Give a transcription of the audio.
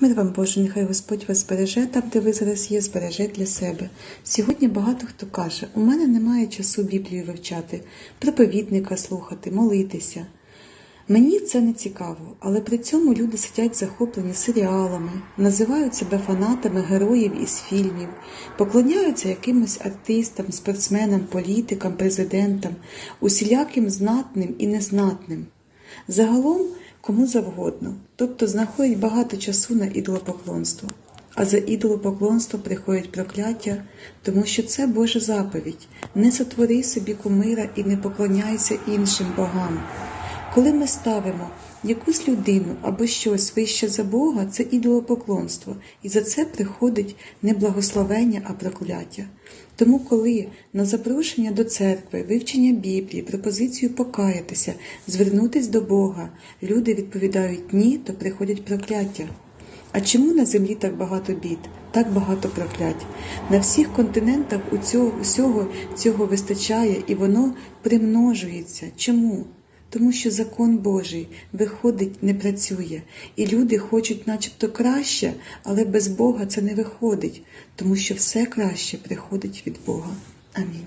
Мир вам Боже, нехай Господь вас збереже там, де ви зараз є, збереже для себе. Сьогодні багато хто каже, у мене немає часу Біблію вивчати, проповідника слухати, молитися. Мені це не цікаво, але при цьому люди сидять захоплені серіалами, називають себе фанатами героїв із фільмів, поклоняються якимось артистам, спортсменам, політикам, президентам, усіляким знатним і незнатним. Загалом кому завгодно, тобто знаходять багато часу на ідолопоклонство. А за ідолопоклонство приходять прокляття, тому що це Божа заповідь не сотвори собі кумира і не поклоняйся іншим богам. Коли ми ставимо якусь людину або щось вище за Бога, це ідолопоклонство, і за це приходить не благословення, а прокляття. Тому, коли на запрошення до церкви, вивчення Біблії, пропозицію покаятися, звернутись до Бога, люди відповідають ні, то приходять прокляття. А чому на землі так багато бід, так багато проклять? На всіх континентах у цього, всього цього вистачає і воно примножується. Чому? Тому що закон Божий виходить, не працює, і люди хочуть, начебто, краще, але без Бога це не виходить, тому що все краще приходить від Бога. Амінь.